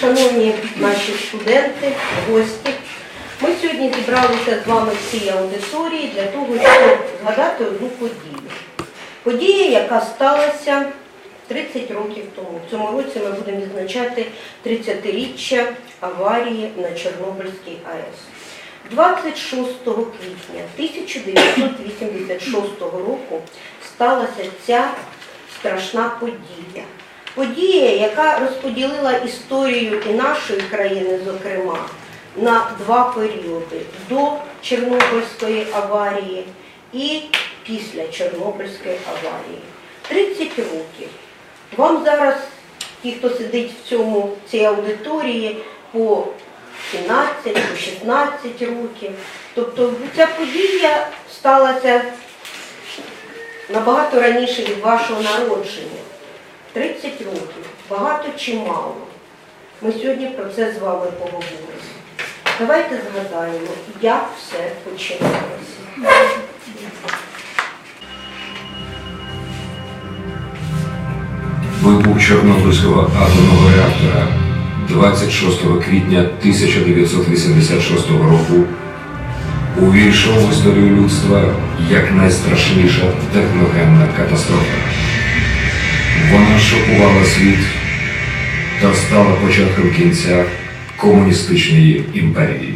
шановні наші студенти, гості, ми сьогодні зібралися з вами в цій аудиторії для того, щоб згадати одну подію. Подія, яка сталася 30 років тому. В цьому році ми будемо відзначати 30-річчя аварії на Чорнобильській АЕС. 26 квітня 1986 року сталася ця страшна подія. Подія, яка розподілила історію і нашої країни, зокрема, на два періоди до Чорнобильської аварії і після Чорнобильської аварії. 30 років. Вам зараз, ті, хто сидить в цьому цій аудиторії, по 17, по 16 років. Тобто ця подія сталася набагато раніше від вашого народження. 30 років. Багато чи мало. Ми сьогодні про це з вами поговоримо. Давайте згадаємо, як все починалося. Вибух Чорнобильського атомного реактора 26 квітня 1986 року увійшов в історію людства як найстрашніша техногенна катастрофа. Вона шокувала світ та стала початком кінця комуністичної імперії.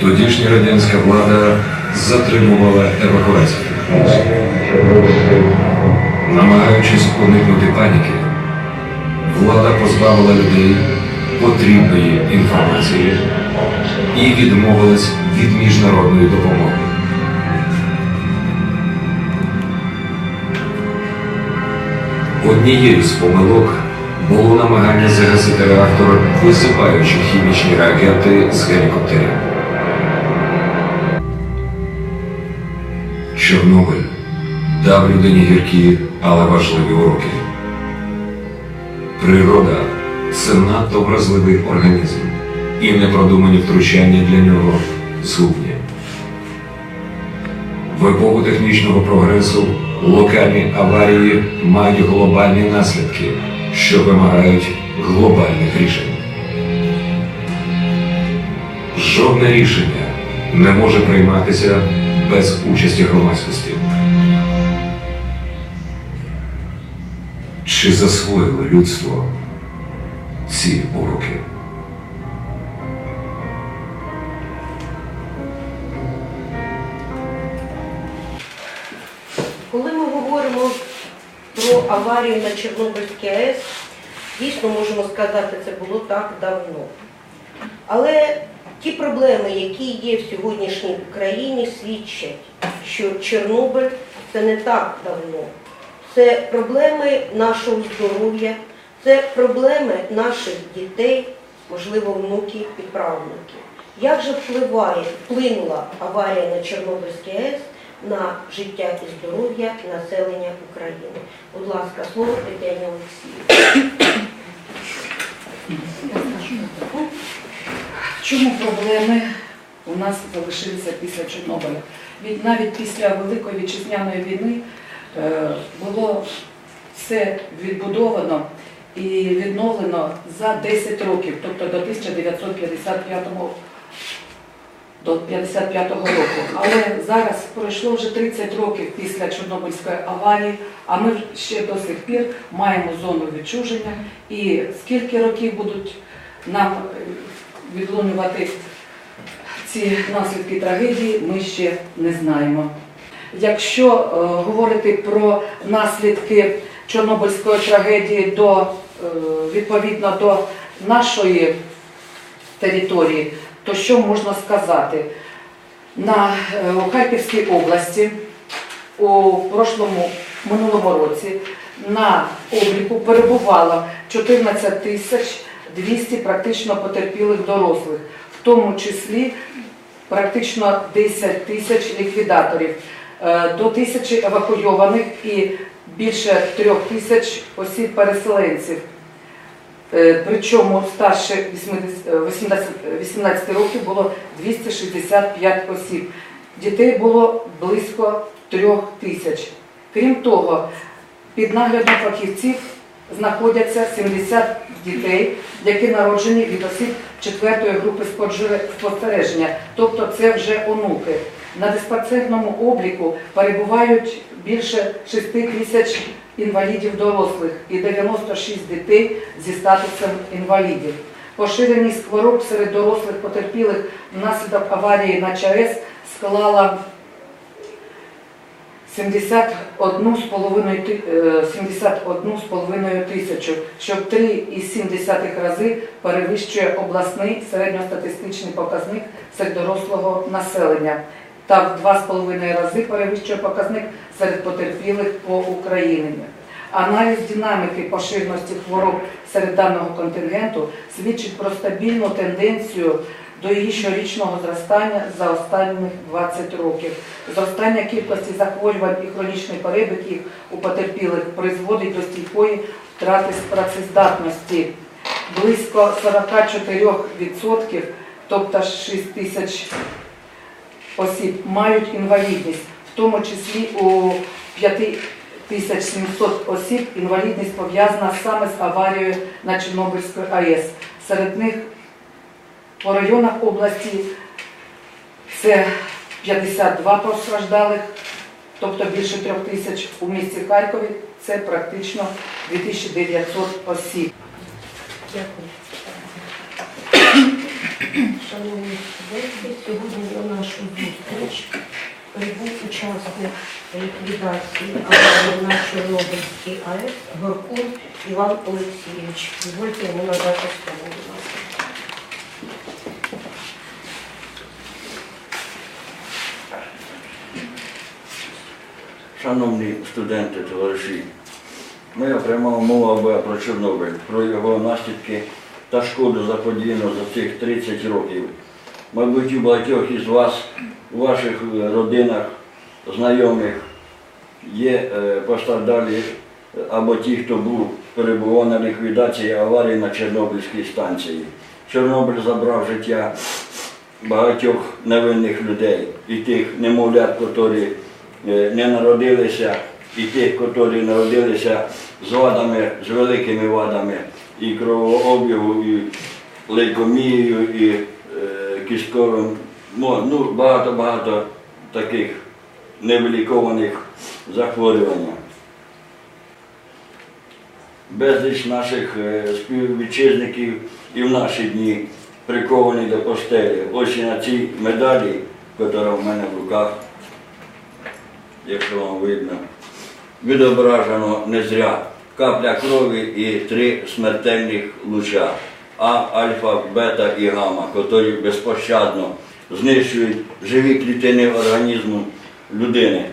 Тодішня радянська влада затримувала евакуацію. Намагаючись уникнути паніки, влада позбавила людей потрібної інформації і відмовилась від міжнародної допомоги. Однією з помилок було намагання загасити реактор, висипаючи хімічні реагенти з гелікоптерів. Чорнобиль дав людині гіркі, але важливі уроки. Природа це надто вразливий організм, і непродумані втручання для нього згубні. В епоху технічного прогресу локальні аварії мають глобальні наслідки, що вимагають глобальних рішень. Жодне рішення не може прийматися без участі громадськості. Чи засвоїло людство ці уроки? Аварію на Чорнобильській АЕС, дійсно можемо сказати, це було так давно. Але ті проблеми, які є в сьогоднішній Україні, свідчать, що Чорнобиль це не так давно. Це проблеми нашого здоров'я, це проблеми наших дітей, можливо, внуків і правнуків. Як же впливає, вплинула аварія на Чорнобильській АЕС на життя і здоров'я населення України? Будь ласка, слово Тетяні Олексіївні. Чому проблеми у нас залишилися після Чорнобиля? Від навіть після Великої вітчизняної війни е, було все відбудовано і відновлено за 10 років, тобто до 1955 до 55-го року. Але зараз пройшло вже 30 років після Чорнобильської аварії, а ми ще до сих пір маємо зону відчуження. І скільки років будуть нам е, відлунювати ці наслідки трагедії, ми ще не знаємо. Якщо е, говорити про наслідки Чорнобильської трагедії до, е, відповідно до нашої території, то що можна сказати? На е, у Харківській області у прошлому минулому році на обліку перебувало 14 тисяч 200 практично потерпілих дорослих, в тому числі практично 10 тисяч ліквідаторів, е, до тисячі евакуйованих і більше трьох тисяч осіб переселенців. Е, Причому старше 80 80 18 років було 265 осіб. Дітей було близько трьох тисяч. Крім того, Під наглядом фахівців знаходяться 70 дітей, які народжені від осіб четвертої групи спостереження, тобто це вже онуки. На диспансерному обліку перебувають більше 6 тисяч інвалідів дорослих і 96 дітей зі статусом інвалідів. Поширеність хвороб серед дорослих потерпілих внаслідок аварії на ЧАЕС склала 71,5 ти- е, 71,5 тисячу, що в 3,7 рази перевищує обласний середньостатистичний показник серед дорослого населення та в 2,5 рази перевищує показник серед потерпілих по Україні. Аналіз динаміки поширеності хвороб серед даного контингенту свідчить про стабільну тенденцію до її щорічного зростання за останні 20 років. Зростання кількості захворювань і хронічний перебіг їх у потерпілих призводить до стійкої втрати працездатності. Близько 44%, тобто 6 тисяч осіб, мають інвалідність, в тому числі у 5700 осіб інвалідність пов'язана саме з аварією на Чорнобильській АЕС. Серед них по районах області це 52 постраждалих, тобто більше трьох тисяч. У місті Харкові це практично 2900 осіб. Дякую. Шановні студенти, сьогодні на нашу зустріч прибув учасник ліквідації аварії на Чорнобильській АЕС Горкун Іван Олексійович. Дозвольте йому надати слово. Шановні студенти, товариші, моя пряма мова про Чорнобиль, про його наслідки та шкоду заподіяну за цих 30 років. Мабуть, у багатьох із вас, у ваших е, родинах, знайомих є е, постраждалі е, або ті, хто був перебував на ліквідації аварії на Чорнобильській станції. Чорнобиль забрав життя багатьох невинних людей і тих немовлят, які не народилися, і тих, які народилися з вадами, з великими вадами і кровообігу, і лейкомією, і е, кістковим. Ну, багато-багато таких невилікованих захворювань. Безліч наших е, співвітчизників і в наші дні приковані до постелі. Ось на цій медалі, яка в мене в руках, якщо вам видно, відображено не зря капля крові і три смертельних луча А, альфа, бета і гамма, які безпощадно знищують живі клітини організму людини.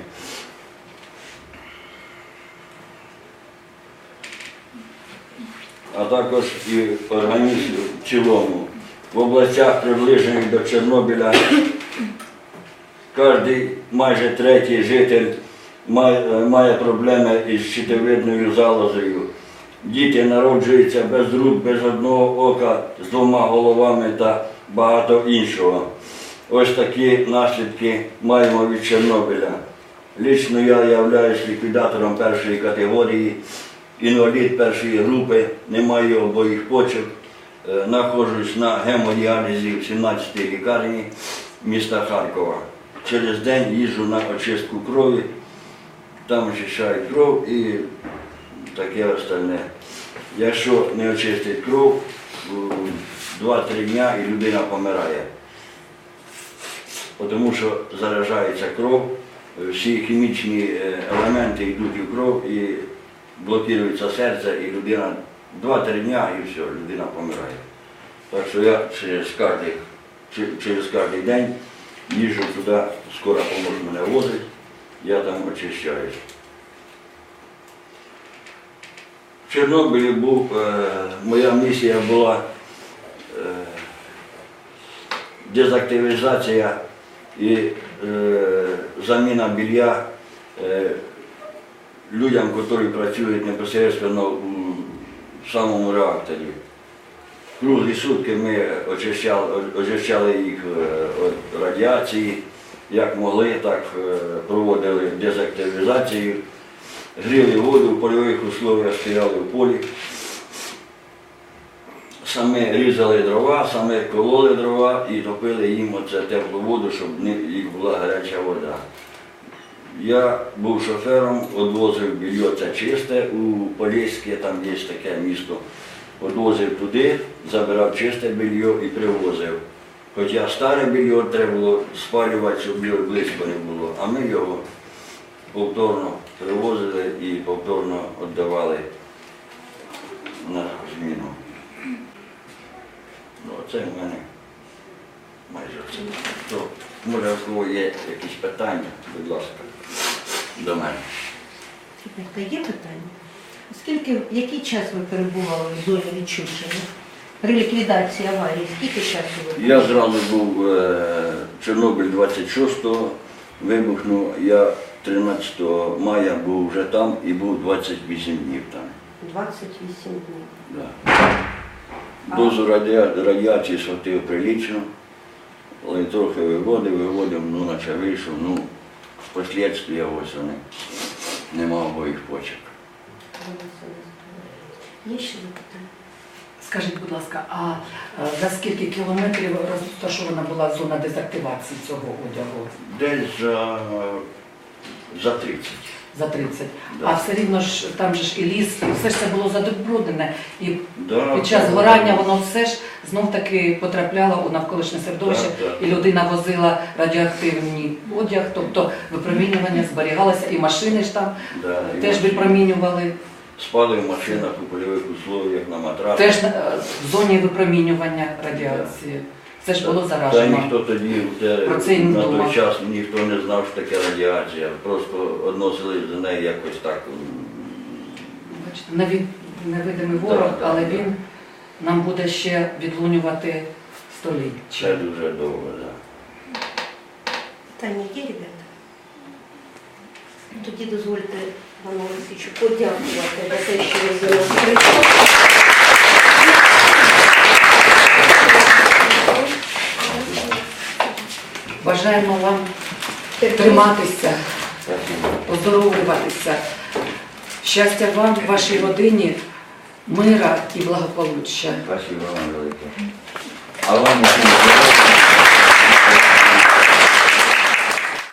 а також і організм в цілому. В областях, приближених до Чорнобиля, кожен майже третій житель має, проблеми із щитовидною залозою. Діти народжуються без рук, без одного ока, з двома головами та багато іншого. Ось такі наслідки маємо від Чорнобиля. Лічно я являюсь ліквідатором першої категорії, інвалід першої групи, не маю обоїх почок, е, знаходжусь на гемодіалізі в 17-й лікарні міста Харкова. Через день їжджу на очистку крові, там очищають кров і таке остальне. Якщо не очистить кров, 2-3 дня і людина помирає. Тому що заражається кров, всі хімічні е, елементи йдуть у кров і блокується серце, і людина 2-3 дня і все, людина помирає. Так що я через кожний, через кожний день їжджу туди, скоро поможе мене возить, я там очищаюсь. В Чорнобилі був, е, моя місія була е, дезактивізація і е, заміна білья е, людям, які працюють непосередньо у самому реакторі. Круглі сутки ми очищали, очищали їх е, від радіації, як могли, так е, проводили дезактивізацію. гріли воду в польових условиях, стояли в полі. Саме різали дрова, саме кололи дрова і топили їм оце теплу воду, щоб їх була гаряча вода. Я був шофером, відвозив більйо це чисте у Поліське, там є таке місто. Відвозив туди, забирав чисте більйо і привозив. Хоча старе більйо треба було спалювати, щоб його близько не було, а ми його повторно привозили і повторно віддавали на зміну. Ну, це в мене майже все. То, може, у кого є якісь питання, будь ласка, до мене. Є питання? Скільки, який час ви перебували в зоні відчуження? При ліквідації аварії, скільки часу ви? Я зразу був е, Чорнобиль 26-го, вибухнув, я 13 мая був вже там і був 28 днів там. 28 днів. Да. Дозу радіа- радіації схватив прилічно, але трохи виводив, виводив, ну наче вийшов, ну, впоследствия ось вони. Нема обоїх почок. Є ще запитання? Скажіть, будь ласка, а за скільки кілометрів розташована була зона дезактивації цього одягу? Десь за, за 30. За 30. Да. А все рівно ж там же ж і ліс, і все ж це було забруднене. І Да, під час так. згорання воно все ж знов таки потрапляло у навколишнє середовище, Так, так. і людина возила радіоактивний одяг, тобто випромінювання зберігалося, і машини ж там Да, теж випромінювали, Спали в машинах у польових условиях на матрасах. теж е, в зоні випромінювання радіації. Це ж було Та заражено. ніхто тоді те- Про це й не на той час ніхто не знав, що таке радіація. Просто відносились до неї якось так. Бачите, невід- невидимий ворог, Так, так, але так. він нам буде ще відлунювати Це століття. дуже довго. Да. Питання є, ребята? Тоді дозвольте пану Олексійовичу подякувати за те, що ви до нас прийшли. Бажаємо вам триматися, оздоровлюватися. Щастя вам, вашій родині, мира і благополуччя. Спасибо вам велике. А вам.